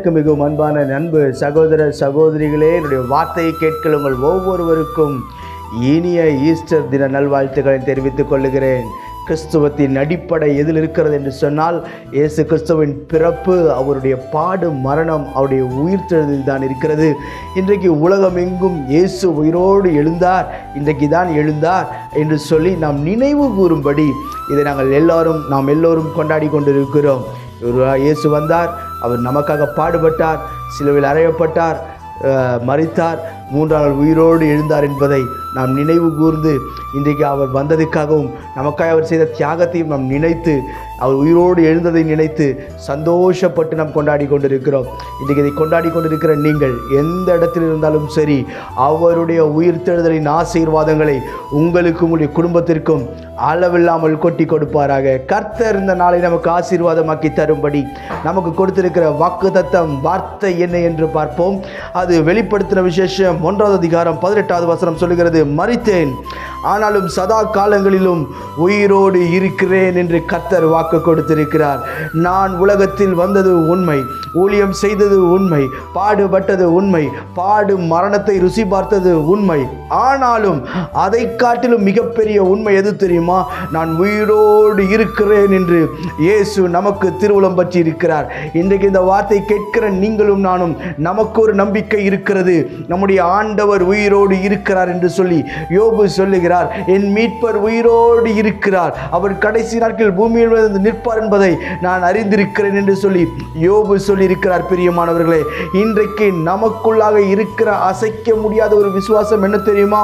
எனக்கு மிகவும் அன்பான நண்பு சகோதர சகோதரிகளே என்னுடைய வார்த்தையை கேட்கலுங்கள் உங்கள் ஒவ்வொருவருக்கும் இனிய ஈஸ்டர் தின நல்வாழ்த்துக்களை தெரிவித்துக் கொள்கிறேன் கிறிஸ்துவத்தின் அடிப்படை எதில் இருக்கிறது என்று சொன்னால் இயேசு கிறிஸ்துவின் பிறப்பு அவருடைய பாடு மரணம் அவருடைய உயிர்த்தெழுதில் தான் இருக்கிறது. இன்றைக்கு உலகம் எங்கும் இயேசு உயிரோடு எழுந்தார் இன்றைக்கு தான் எழுந்தார் என்று சொல்லி நாம் நினைவு கூறும்படி இதை நாங்கள் எல்லாரும் நாம் எல்லோரும் கொண்டாடி கொண்டிருக்கிறோம். இவர் இயேசு வந்தார் அவர் நமக்காக பாடுபட்டார் சிலுவையில் அறையப்பட்டார் மறித்தார் மூன்றாவது உயிரோடு எழுந்தார் என்பதை நாம் நினைவு கூர்ந்து இன்றைக்கு அவர் வந்ததுக்காகவும் நமக்காக அவர் செய்த தியாகத்தையும் நாம் நினைத்து அவர் உயிரோடு எழுந்ததை நினைத்து சந்தோஷப்பட்டு நாம் கொண்டாடி கொண்டிருக்கிறோம். இன்றைக்கு இதை கொண்டாடி கொண்டிருக்கிற நீங்கள் எந்த இடத்தில் இருந்தாலும் சரி அவருடைய உயிர்த்தெழுதலின் ஆசீர்வாதங்களை உங்களுக்கும் உங்களுடைய குடும்பத்திற்கும் அளவில்லாமல் கொட்டி கொடுப்பாராக. கர்த்தர் இந்த நாளை நமக்கு ஆசீர்வாதமாக்கி தரும்படி நமக்கு கொடுத்திருக்கிற வாக்கு தத்தம் வார்த்தை என்ன என்று பார்ப்போம். அது வெளிப்படுத்தின விசேஷம் ஒன்றாவது அதிகாரம் பதினெட்டாவது வசனம் சொல்லுகிறது மறித்தேன் ஆனாலும் சதா காலங்களிலும் உயிரோடு இருக்கிறேன் என்று கத்தர் வாக்கு கொடுத்திருக்கிறார். நான் உலகத்தில் வந்தது உண்மை ஊழியம் செய்தது உண்மை பாடுபட்டது உண்மை பாடு மரணத்தை ருசி பார்த்தது உண்மை. ஆனாலும் அதை காட்டிலும் மிகப்பெரிய உண்மை எது தெரியுமா? நான் உயிரோடு இருக்கிறேன் என்று இயேசு நமக்கு திருவுளம் பற்றி இருக்கிறார் இன்றைக்கு இந்த வார்த்தை கேட்கிற நீங்களும் நானும் நமக்கு ஒரு நம்பிக்கை இருக்கிறது. நம்முடைய ஆண்டவர் உயிரோடு இருக்கிறார் என்று சொல்லி யோபு சொல்லுகிறார் என் மீட்பர் உயிரோடு இருக்கிறார். அவர் கடைசி நாட்கள் பூமியில் வந்து நிற்பார் என்பதை நான் அறிந்திருக்கிறேன் என்று சொல்லி யோபு சொல்லியிருக்கிறார். பிரியமானவர்களே இன்றைக்கு நமக்குள்ளாக இருக்கிற அசைக்க முடியாத ஒரு விசுவாசம் என்ன தெரியுமா?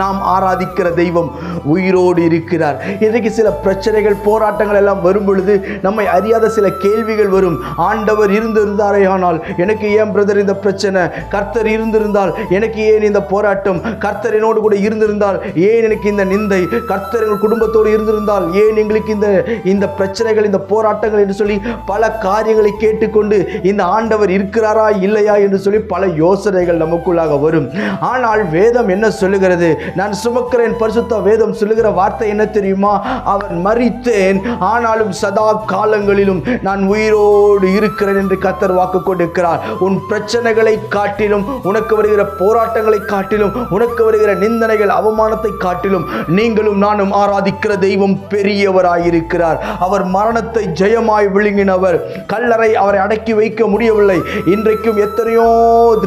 நாம் ஆராதிக்கிற தெய்வம் உயிரோடு இருக்கிறார். இன்றைக்கு சில பிரச்சனைகள் போராட்டங்கள் எல்லாம் வரும் பொழுது நம்மை அறியாத சில கேள்விகள் வரும். ஆண்டவர் இருந்திருந்தாரே ஆனால் எனக்கு ஏன் பிரதர் இந்த பிரச்சனை? கர்த்தர் இருந்திருந்தால் எனக்கு ஏன் இந்த போராட்டம்? கர்த்தர் என்னோடு கூட இருந்திருந்தால் ஏன் எனக்கு இந்த நிந்தை? கர்த்தர் எங்கள் குடும்பத்தோடு இருந்திருந்தால் ஏன் எங்களுக்கு இந்த இந்த பிரச்சனைகள் இந்த போராட்டங்கள் என்று சொல்லி பல காரியங்களை கேட்டுக்கொண்டு இந்த ஆண்டவர் இருக்கிறாரா இல்லையா என்று சொல்லி பல யோசனைகள் நமக்குள்ளாக வரும். ஆனால் வேதம் என்ன சொல்லுகிறது? நான் சுமக்கிறேன் பரிசுத்த வேதம் சொல்லுகிற வார்த்தை என்ன தெரியுமா? அவன் மறித்தேன் ஆனாலும் சதா காலங்களிலும் நான் உயிரோடு இருக்கிறேன் என்று கத்தர் வாக்கு கொண்டிருக்கிறார் உன் பிரச்சனைகளை காட்டிலும் உனக்கு வருகிற போராட்டங்களை காட்டிலும் உனக்கு வருகிற நிந்தனைகள் அவமானத்தை காட்டிலும் நீங்களும் நானும் ஆராதிக்கிற தெய்வம் பெரியவராயிருக்கிறார். அவர் மரணத்தை ஜெயமாய் விழுங்கினவர். கல்லறை அவரை அடக்கி வைக்க முடியவில்லை. இன்றைக்கும் எத்தனையோ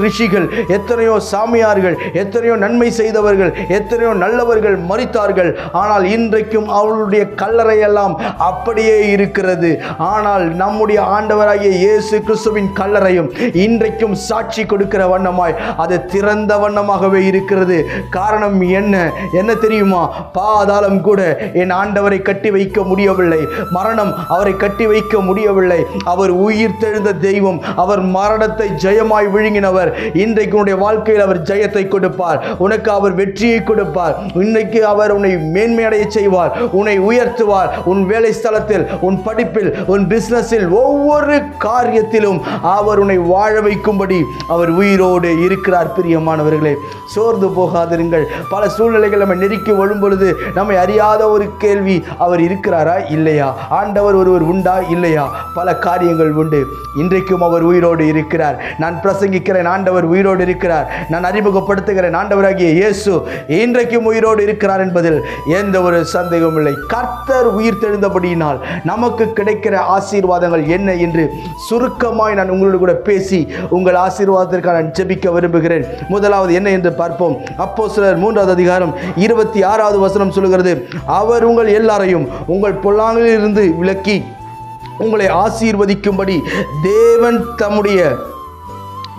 ரிஷிகள் எத்தனையோ சாமியார்கள் எத்தனையோ நன்மை செய்தவர்கள் எத்தனையோ நல்லவர்கள் மறித்தார்கள். ஆனால் இன்றைக்கும் அவளுடைய கல்லறையெல்லாம் அப்படியே இருக்கிறது. ஆனால் நம்முடைய ஆண்டவராகிய இயேசு கிறிஸ்துவின் கல்லறையும் இன்றைக்கும் சாட்சி கொடுக்கிற வண்ணமாய் அது திறந்த வண்ணமாகவே இருக்கிறது. காரணம் என்ன? என்ன தெரியுமா? பாதாளம் கூட என் ஆண்டவரை கட்டி வைக்க முடியவில்லை. மரணம் அவரை கட்டி வைக்க முடியவில்லை. அவர் உயிர் தெழுந்த தெய்வம். அவர் மரணத்தை ஜெயமாய் விழுங்கினவர். இன்றைக்கு உன்னுடைய வாழ்க்கையில் அவர் ஜெயத்தை கொடுப்பார். உனக்கு அவர் வெற்றியை கொடுப்பார். இன்னைக்கு அவர் உன்னை மேன்மையடைய செய்வார் உன்னை உயர்த்துவார். உன் வேலை ஸ்தலத்தில் உன் படிப்பில் உன் பிஸ்னஸில் ஒவ்வொரு காரியத்திலும் அவர் உன்னை வாழ வைக்கும்படி அவர் உயிரோடு இருக்கிறார் பிரியமானவர்களே. சோர்ந்து போகாதிருங்கள். பல சூழ்நிலைகள் நம்ம நெருக்கி வரும் பொழுது நம்மை அறியாத ஒரு கேள்வி அவர் இருக்கிறாரா இல்லையா? ஆண்டவர் ஒருவர் உண்டா இல்லையா? பல காரியங்கள் உண்டு. இன்றைக்கும் அவர் உயிரோடு இருக்கிறார். நான் பிரசங்கிக்கிறேன் ஆண்டவர் உயிரோடு இருக்கிறார். நான் அறிமுகப்படுத்துகிறேன் ஆண்டவராகிய இயேசு இன்றைக்கும் உயிரோடு இருக்கிறார் என்பதில் எந்த ஒரு சந்தேகமும் இல்லை. கர்த்தர் உயிர் தெழுந்தபடியினால் நமக்கு கிடைக்கிற ஆசீர்வாதங்கள் என்ன என்று சுருக்கமாய் நான் உங்களோடு கூட பேசி உங்கள் ஆசீர்வாதத்திற்காக நான் ஜெபிக்க விரும்புகிறேன். முதலாவது என்ன என்று பார்ப்போம். அப்போ சிலர் மூன்றாவது அதிகாரம் இருபத்தி ஆறாவது வசனம் சொல்லுகிறது. அவர் உங்கள் எல்லாரையும் உங்கள் பொல்லாங்கிலிருந்து விலக்கி உங்களை ஆசீர்வதிக்கும்படி தேவன் தம்முடைய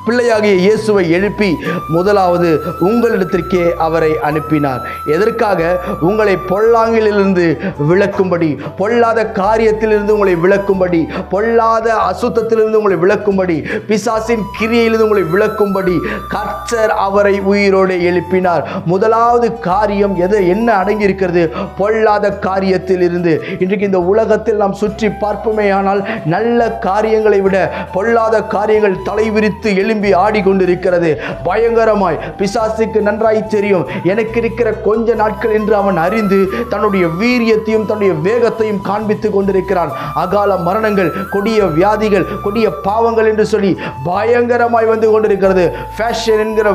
பிள்ளையாகிய இயேசுவை எழுப்பி முதலாவது உங்களிடத்திற்கே அவரை அனுப்பினார். எதற்காக? உங்களை பொல்லாங்கிலிருந்து விளக்கும்படி பொல்லாத காரியத்திலிருந்து உங்களை விளக்கும்படி பொல்லாத அசுத்தத்திலிருந்து உங்களை விளக்கும்படி பிசாசின் கிரியையிலிருந்து உங்களை விளக்கும்படி கர்த்தர் அவரை உயிரோடு எழுப்பினார். முதலாவது காரியம் எது? என்ன அடங்கி இருக்கிறது பொல்லாத காரியத்தில் இருந்து இன்றைக்கு இந்த உலகத்தில் நாம் சுற்றி பார்ப்போமே ஆனால் நல்ல காரியங்களை விட பொல்லாத காரியங்கள் தலைவிரித்து எழு எழும்பி ஆடிக்கொண்டிருக்கிறது. பயங்கரமாய். பிசாசுக்கு நன்றாய் தெரியும். எனக்கு இருக்கிற கொஞ்ச நாட்கள் என்று அவன் அறிந்து தன்னுடைய வீரியத்தையும் தன்னுடைய வேகத்தையும் காண்பித்துக் கொண்டிருக்கிறான். அகால மரணங்கள் கொடிய வியாதிகள் கொடிய பாவங்கள் என்று சொல்லி பயங்கரமாய் வந்து கொண்டிருக்கிறது. ஃபேஷன் என்கிற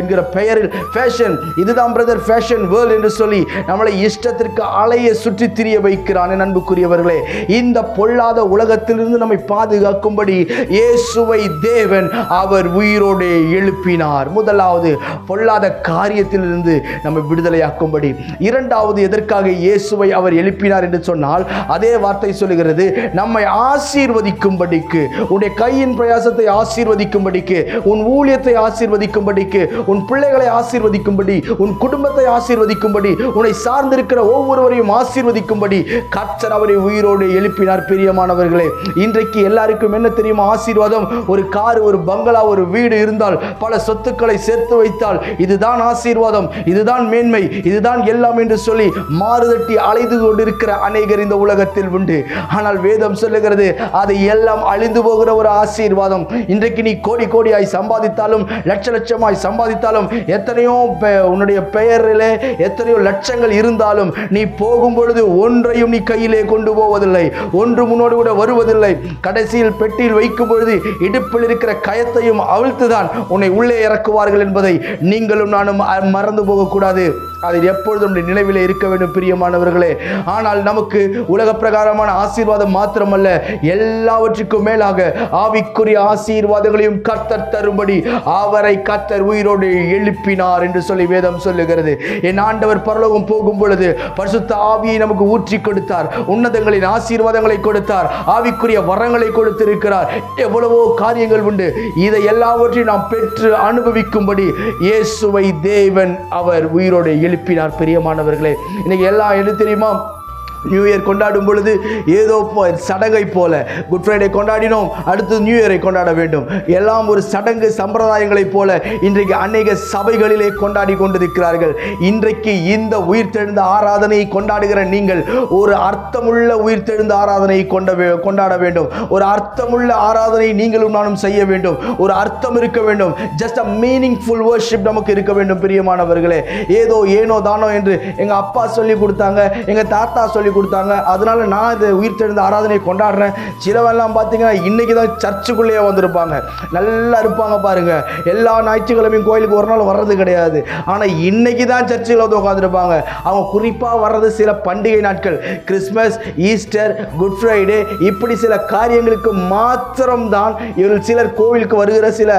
என்கிற பெயரில் ஃபேஷன் இதுதான் பிரதர் ஃபேஷன் வேர்ல்ட் என்று சொல்லி நம்மளை இஷ்டத்திற்கு அலைய சுற்றி திரிய வைக்கிறான் அன்புக்குரியவர்களே. இந்த பொல்லாத உலகத்திலிருந்து நம்மை பாதுகாக்கும்படி இயேசுவை தேவன் அவர் அவர் உயிரோடு எழுப்பினார். முதலாவது பொல்லாத காரியத்திலிருந்து நம்மை விடுதலையாக்கும்படி. இரண்டாவது எதற்காக இயேசுவை அவர் எழுப்பினார் என்று சொன்னால் அதே வார்த்தை சொல்லுகிறது நம்மை ஆசீர்வதிக்கும்படிக்கு உன்னுடைய கையின் பிரயாசத்தை ஆசீர்வதிக்கும்படிக்கு உன் ஊழியத்தை ஆசீர்வதிக்கும்படிக்கு உன் பிள்ளைகளை ஆசீர்வதிக்கும்படி உன் குடும்பத்தை ஆசீர்வதிக்கும்படி உன்னை சார்ந்திருக்கிற ஒவ்வொருவரையும் ஆசீர்வதிக்கும்படி கர்த்தர் அவரை உயிரோடு எழுப்பினார். பிரியமானவர்களே இன்றைக்கு எல்லாருக்கும் என்ன தெரியுமா? ஆசீர்வாதம். ஒரு கார் ஒரு பங்களா ஒரு வீடு இருந்தால் பல சொத்துக்களை சேர்த்து வைத்தால் இதுதான் ஆசீர்வாதம் இதுதான் மேன்மை இதுதான் எல்லாம் என்று சொல்லி மாறுதட்டி அலைந்து கொண்டிருக்கிற அநேகர் இந்த உலகத்தில் உண்டு. ஆனால் வேதம் சொல்லுகிறது அது எல்லாம் அழிந்து போகிற ஒரு ஆசீர்வாதம். இன்றைக்கு நீ கோடி கோடியாய் சம்பாதித்தாலும் லட்ச லட்சமாய் சம்பாதித்தாலும் எத்தனையோ பெ- உன்னுடைய பெயரிலே எத்தனையோ லட்சங்கள் இருந்தாலும் நீ போகும் பொழுது ஒன்றையும் நீ கையிலே கொண்டு போவதில்லை. ஒன்று முன்னோடு கூட வருவதில்லை. கடைசியில் பெட்டியில் வைக்கும் பொழுது இடுப்பில் இருக்கிற கயத்தையும் அவிழ்த்துதான். உன்னை உள்ளே இறக்குவார்கள் என்பதை நீங்களும் நானும் மறந்து போகக்கூடாது. அது எப்பொழுதும் நம்முடைய இருக்க வேண்டும் பிரியமானவர்களே. ஆனால் நமக்கு உலக பிரகாரமான ஆசீர்வாதம் மாத்திரமல்ல எல்லாவற்றுக்கும் மேலாக ஆவிக்குரிய ஆசீர்வாதங்களையும் கத்தர் தரும்படி அவரை கத்தர் உயிரோடு எழுப்பினார் என்று சொல்லி வேதம் சொல்லுகிறது. என் ஆண்டவர் பரலோகம் போகும் பொழுது பரிசுத்த ஆவியை நமக்கு ஊற்றி கொடுத்தார். உன்னதங்களின் ஆசீர்வாதங்களை கொடுத்தார். ஆவிக்குரிய வரங்களை கொடுத்திருக்கிறார். எவ்வளவோ காரியங்கள் உண்டு. இதை எல்லாவற்றையும் நாம் பெற்று அனுபவிக்கும்படி இயேசுவை தேவன் அவர் உயிரோடு எழுப்பினார் பிரியமானவர்களே. இன்னைக்கு எல்லாம் என்ன தெரியுமா நியூ இயர் கொண்டாடும் பொழுது ஏதோ சடங்கை போல. குட் ஃப்ரைடே கொண்டாடினோம் அடுத்து நியூ இயரை கொண்டாட வேண்டும். எல்லாம் ஒரு சடங்கு சம்பிரதாயங்களைப் போல இன்றைக்கு அநேக சபைகளிலே கொண்டாடி கொண்டிருக்கிறார்கள். இன்றைக்கு இந்த உயிர்த்தெழுந்த ஆராதனையை கொண்டாடுகிற நீங்கள் ஒரு அர்த்தமுள்ள உயிர்த்தெழுந்த ஆராதனையை கொண்ட வே- கொண்டாட வேண்டும். ஒரு அர்த்தமுள்ள ஆராதனை நீங்களும் நானும் செய்ய வேண்டும். ஒரு அர்த்தம் இருக்க வேண்டும். ஜஸ்ட் அ மீனிங்ஃபுல் வர்ஷிப் நமக்கு இருக்க வேண்டும் பிரியமானவர்களே. ஏதோ ஏனோ தானோ என்று எங்கள் அப்பா சொல்லி கொடுத்தாங்க எங்கள் தாத்தா சொல்லி கொடுத்தாங்க. அதனால நான் இந்த உயிர்த்தெழுந்த ஆராதனை கொண்டாடுறேன். சிலவெல்லாம் பார்த்தீங்கன்னா இன்னைக்கு தான் சர்ச்சுக்குள்ளேயே வந்திருப்பாங்க. நல்லா இருப்பாங்க பாருங்க. எல்லா ஞாயிற்றுக்கிழமையும் கோயிலுக்கு ஒரு நாள் வர்றது கிடையாது. ஆனால் இன்னைக்கு தான் சர்ச்சில் வந்து உட்காந்துருப்பாங்க அவங்க குறிப்பாக வர்றது சில பண்டிகை நாட்கள். கிறிஸ்மஸ் ஈஸ்டர் குட் ஃப்ரைடே இப்படி சில காரியங்களுக்கு மாத்திரம்தான் இவர்கள் சிலர் கோவிலுக்கு வருகிற சில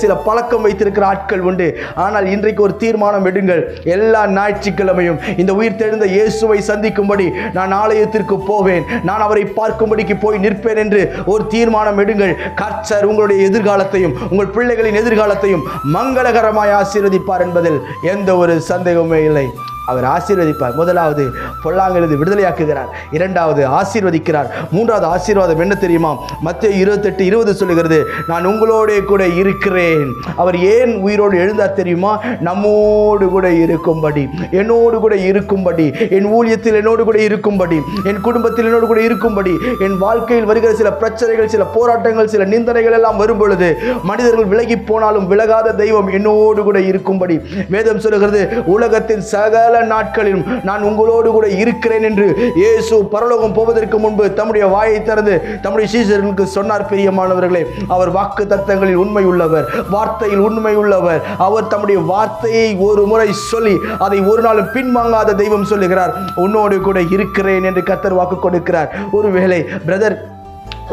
சில பழக்கம் வைத்திருக்கிற ஆட்கள் உண்டு. ஆனால் இன்றைக்கு ஒரு தீர்மானம் எடுங்கள். எல்லா ஞாயிற்றுக்கிழமையும் இந்த உயிர் தெழுந்த இயேசுவை சந்திக்கும்படி நான் ஆலயத்திற்கு போவேன். நான் அவரை பார்க்கும்படிக்கு போய் நிற்பேன் என்று ஒரு தீர்மானம் எடுங்கள். கர்த்தர் உங்களுடைய எதிர்காலத்தையும் உங்கள் பிள்ளைகளின் எதிர்காலத்தையும் மங்களகரமாய் ஆசீர்வதிப்பார் என்பதில் எந்த ஒரு சந்தேகமே இல்லை. அவர் ஆசீர்வதிப்பார். முதலாவது பொல்லாங்கிலிருந்து விடுதலையாக்குகிறார். இரண்டாவது ஆசீர்வதிக்கிறார். மூன்றாவது ஆசீர்வாதம் என்ன தெரியுமா? மத்திய இருபத்தெட்டு இருபது சொல்லுகிறது நான் உங்களோட கூட இருக்கிறேன். அவர் ஏன் உயிரோடு எழுந்தார் தெரியுமா? நம்மோடு கூட இருக்கும்படி என்னோடு கூட இருக்கும்படி என் ஊழியத்தில் என்னோடு கூட இருக்கும்படி என் குடும்பத்தில் என்னோடு கூட இருக்கும்படி என் வாழ்க்கையில் வருகிற சில பிரச்சனைகள் சில போராட்டங்கள் சில நிந்தனைகள் எல்லாம் வரும் பொழுது மனிதர்கள் விலகி போனாலும் விலகாத தெய்வம் என்னோடு கூட இருக்கும்படி. வேதம் சொல்லுகிறது உலகத்தின் சகல நாட்களிலும் நான் உங்களோடு கூட இருக்கிறேன் என்று இயேசு பரலோகம் போவதற்கு முன்பு தம்முடைய வாயை திறந்து தம்முடைய சீசர்களுக்கு சொன்னார் பிரியமானவர்களே. அவர் வாக்கு தத்தங்களில் உண்மை உள்ளவர் வார்த்தையில் உண்மை உள்ளவர். அவர் தம்முடைய வார்த்தையை ஒரு முறை சொல்லி அதை ஒரு நாளும் பின்வாங்காத தெய்வம் சொல்லுகிறார் உன்னோடு கூட இருக்கிறேன் என்று கத்தர் வாக்கு கொடுக்கிறார். ஒருவேளை பிரதர்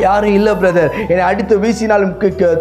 யாரும் இல்லை பிரதர் என்னை அடித்து வீசினாலும்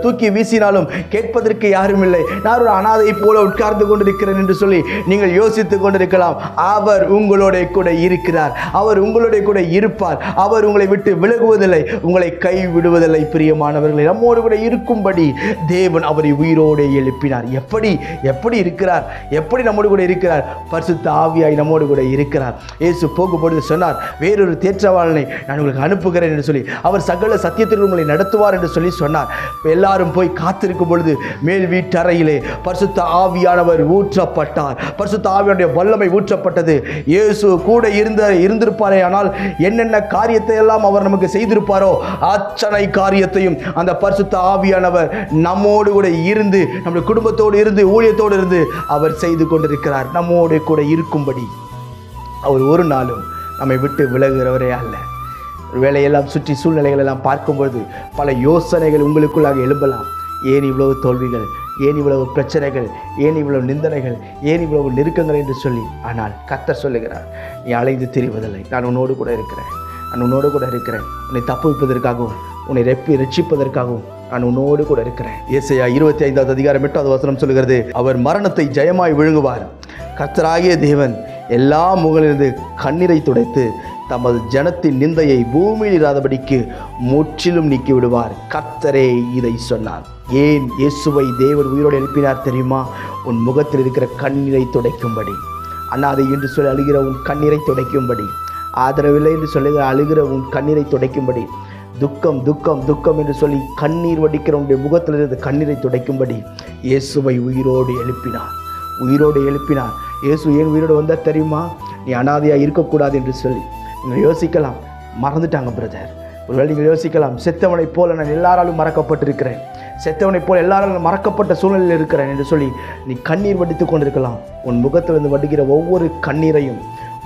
தூக்கி வீசினாலும் கேட்பதற்கு யாரும் இல்லை. நான் ஒரு அனாதை போல உட்கார்ந்து கொண்டிருக்கிறேன் என்று சொல்லி நீங்கள் யோசித்துக் கொண்டிருக்கலாம். அவர் உங்களோட கூட இருக்கிறார். அவர் உங்களோட கூட இருப்பார். அவர் உங்களை விட்டு விலகுவதில்லை. உங்களை கை விடுவதில்லை பிரியமானவர்களை. நம்மோடு கூட இருக்கும்படி தேவன் அவரை உயிரோடு எழுப்பினார். எப்படி எப்படி இருக்கிறார்? எப்படி நம்மோடு கூட இருக்கிறார்? பரிசுத்த ஆவியாய் நம்மோடு கூட இருக்கிறார். இயேசு போகும்பொழுது சொன்னார் வேறொரு தேற்றவாளனை நான் உங்களுக்கு அனுப்புகிறேன் என்று சொல்லி. அவர் மக்களை சத்தியத்தில் உங்களை நடத்துவார் என்று சொல்லி சொன்னார். எல்லாரும் போய் காத்திருக்கும் பொழுது மேல் வீட்டறையிலே பரிசுத்த ஆவியானவர் ஊற்றப்பட்டார். பரிசுத்த ஆவியானுடைய வல்லமை ஊற்றப்பட்டது. இயேசு கூட இருந்த இருந்திருப்பாரே ஆனால் என்னென்ன காரியத்தை எல்லாம் அவர் நமக்கு செய்திருப்பாரோ அச்சனை காரியத்தையும் அந்த பரிசுத்த ஆவியானவர் நம்மோடு கூட இருந்து நம்முடைய குடும்பத்தோடு இருந்து ஊழியத்தோடு இருந்து அவர் செய்து கொண்டிருக்கிறார். நம்மோடு கூட இருக்கும்படி. அவர் ஒரு நாளும் நம்மை விட்டு விலகுகிறவரே அல்ல. வேலையெல்லாம் சுற்றி சூழ்நிலைகள் எல்லாம் பார்க்கும்பொழுது பல யோசனைகள் உங்களுக்குள்ளாக எழும்பலாம். ஏன் இவ்வளவு தோல்விகள்? ஏன் இவ்வளவு பிரச்சனைகள்? ஏன் இவ்வளவு நிந்தனைகள்? ஏன் இவ்வளவு நெருக்கங்கள் என்று சொல்லி ஆனால் கத்தர் சொல்லுகிறார் நீ அலைந்து தெரிவதில்லை. நான் உன்னோடு கூட இருக்கிறேன். நான் உன்னோடு கூட இருக்கிறேன். உன்னை தப்புவிப்பதற்காகவும் உன்னை ரெப்பி ரட்சிப்பதற்காகவும் நான் உன்னோடு கூட இருக்கிறேன். ஏசையா இருபத்தி ஐந்தாவது அதிகாரம் எட்டாவது வசனம் சொல்கிறது அவர் மரணத்தை ஜெயமாய் விழுங்குவார். கத்தராகிய தேவன் எல்லா முகலிருந்து கண்ணீரை துடைத்து தமது ஜனத்தின் நிந்தையை பூமியில் இராதபடிக்கு முற்றிலும் நீக்கிவிடுவார். கத்தரே இதை சொன்னார். ஏன் இயேசுவை தேவர் உயிரோடு எழுப்பினார் தெரியுமா? உன் முகத்தில் இருக்கிற கண்ணீரை துடைக்கும்படி. அண்ணாதை என்று சொல்லி அழுகிற உன் கண்ணீரை துடைக்கும்படி. ஆதரவில்லை என்று சொல்லி அழுகிற உன் கண்ணீரை துடைக்கும்படி. துக்கம் துக்கம் துக்கம் என்று சொல்லி கண்ணீர் வடிக்கிற உன்னுடைய முகத்திலிருந்து கண்ணீரை துடைக்கும்படி இயேசுவை உயிரோடு எழுப்பினார். உயிரோடு எழுப்பினார். இயேசு ஏன் உயிரோடு வந்தார் தெரியுமா? நீ அனாதையாக இருக்கக்கூடாது என்று சொல்லி. நீங்கள் யோசிக்கலாம். மறந்துட்டாங்க பிரதர் ஒருவேளை நீங்கள் யோசிக்கலாம் செத்தவனைப் போல நான் எல்லாராலும் மறக்கப்பட்டிருக்கிறேன். செத்தவனைப் போல் எல்லாராலும் மறக்கப்பட்ட சூழ்நிலையில் இருக்கிறேன் என்று சொல்லி நீ கண்ணீர் வடித்து கொண்டிருக்கலாம். உன் முகத்திலிருந்து வடுகிற ஒவ்வொரு கண்ணீரையும்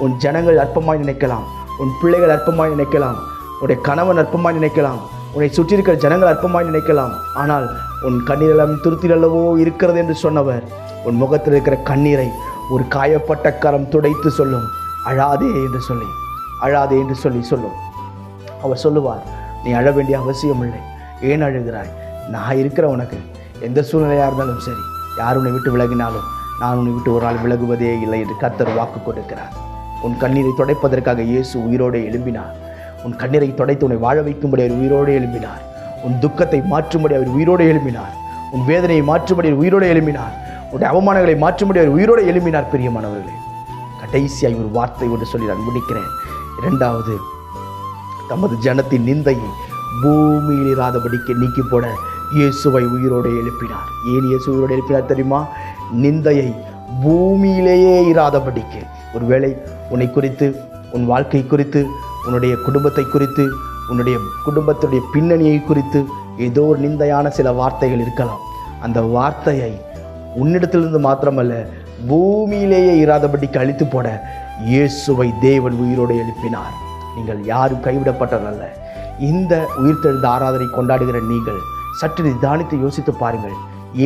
உன் ஜனங்கள் அற்பமாய் நினைக்கலாம். உன் பிள்ளைகள் அற்பமாய் நினைக்கலாம். உன்னுடைய கணவன் அற்பமாய் நினைக்கலாம். உன்னை சுற்றி இருக்கிற ஜனங்கள் அற்பமாய் நினைக்கலாம். ஆனால் உன் கண்ணீரெல்லாம் எல்லாம் இருக்கிறது என்று சொன்னவர் உன் முகத்தில் இருக்கிற கண்ணீரை ஒரு காயப்பட்ட கரம் துடைத்து சொல்லும். அழாதே என்று சொல்லி. அழாதே என்று சொல்லி சொல்லும். அவர் சொல்லுவார் நீ அழ வேண்டிய அவசியம் இல்லை ஏன் அழுகிறாய்? நான் இருக்கிற உனக்கு எந்த சூழ்நிலையாக இருந்தாலும் சரி. யார் உன்னை விட்டு விலகினாலும் நான் உன்னை விட்டு ஒரு நாள் விலகுவதே இல்லை என்று கத்தர் வாக்கு கொடுக்கிறார். உன் கண்ணீரை துடைப்பதற்காக இயேசு உயிரோடு எழும்பினார். உன் கண்ணீரை துடைத்து உன்னை வாழ வைக்கும்படி அவர் உயிரோடு எழும்பினார். உன் துக்கத்தை மாற்றும்படி அவர் உயிரோடு எழும்பினார். உன் வேதனையை மாற்றும்படி அவர் உயிரோடு எழும்பினார். உன்னுடைய அவமானங்களை மாற்றும்படி அவர் உயிரோடு எழும்பினார் பிரியமானவர்களே. கடைசியாக ஒரு வார்த்தை ஒன்று சொல்லி நான் முடிக்கிறேன் இரண்டாவது தமது ஜனத்தின் நிந்தையை பூமியில் இராதபடிக்கு நீக்கி போட இயேசுவை உயிரோடு எழுப்பினார். ஏன் இயேசு உயிரோடு எழுப்பினார் தெரியுமா? நிந்தையை பூமியிலேயே இராதபடிக்கு. ஒருவேளை உன்னை குறித்து உன் வாழ்க்கை குறித்து உன்னுடைய குடும்பத்தை குறித்து உன்னுடைய குடும்பத்துடைய பின்னணியை குறித்து ஏதோ ஒரு நிந்தையான சில வார்த்தைகள் இருக்கலாம். அந்த வார்த்தையை உன்னிடத்திலிருந்து மாத்திரமல்ல பூமியிலேயே இராதபடிக்கு அழித்து போட இயேசுவை தேவன் உயிரோடு எழுப்பினார். நீங்கள் யாரும் கைவிடப்பட்டதல்ல இந்த உயிர்த்தெழுந்த ஆராதனை கொண்டாடுகிற நீங்கள் சற்று நிதானித்து யோசித்து பாருங்கள்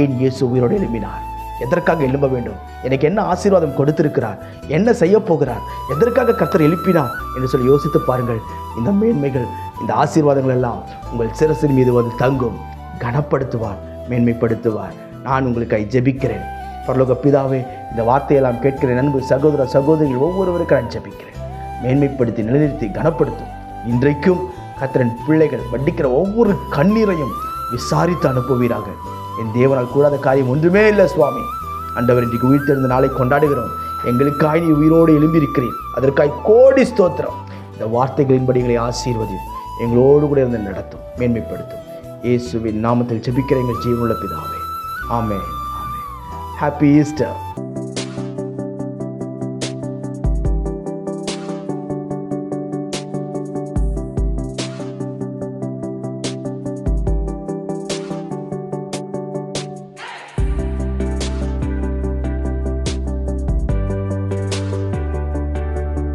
ஏன் இயேசு உயிரோடு எழுப்பினார் எதற்காக எழும்ப வேண்டும்? எனக்கு என்ன ஆசீர்வாதம் கொடுத்திருக்கிறார்? என்ன செய்ய போகிறார்? எதற்காக கர்த்தர் எழுப்பினார்? என்று சொல்லி யோசித்து பாருங்கள். இந்த மேன்மைகள் இந்த ஆசீர்வாதங்கள் எல்லாம் உங்கள் சிரசின் மீது வந்து தங்கும். கனப்படுத்துவார் மேன்மைப்படுத்துவார். நான் உங்களுக்காய் ஜெபிக்கிறேன். பரலோக பிதாவே இந்த வார்த்தையெல்லாம் கேட்கிற நண்பு சகோதர சகோதரிகள் ஒவ்வொருவருக்கும் நான் ஜபிக்கிறேன். மேன்மைப்படுத்தி நிலைநிறுத்தி கனப்படுத்தும். இன்றைக்கும் கத்திரன் பிள்ளைகள் வட்டிக்கிற ஒவ்வொரு கண்ணீரையும் விசாரித்து அனுப்புவீராக. என் தேவனால் கூடாத காரியம் ஒன்றுமே இல்லை சுவாமி. அண்டவர் இன்றைக்கு உயிர்த்தெழுந்த நாளை கொண்டாடுகிறோம். எங்களுக்காய் நீ உயிரோடு எழும்பியிருக்கிறேன் அதற்காய் கோடி ஸ்தோத்திரம். இந்த வார்த்தைகளின்படிகளை ஆசீர்வதி எங்களோடு கூட இருந்து நடத்தும் மேன்மைப்படுத்தும். இயேசுவின் நாமத்தில் ஜெபிக்கிற எங்கள் ஜீவனுள்ள பிதாவே. ஆமே ஆமே ஹாப்பி ஈஸ்டர்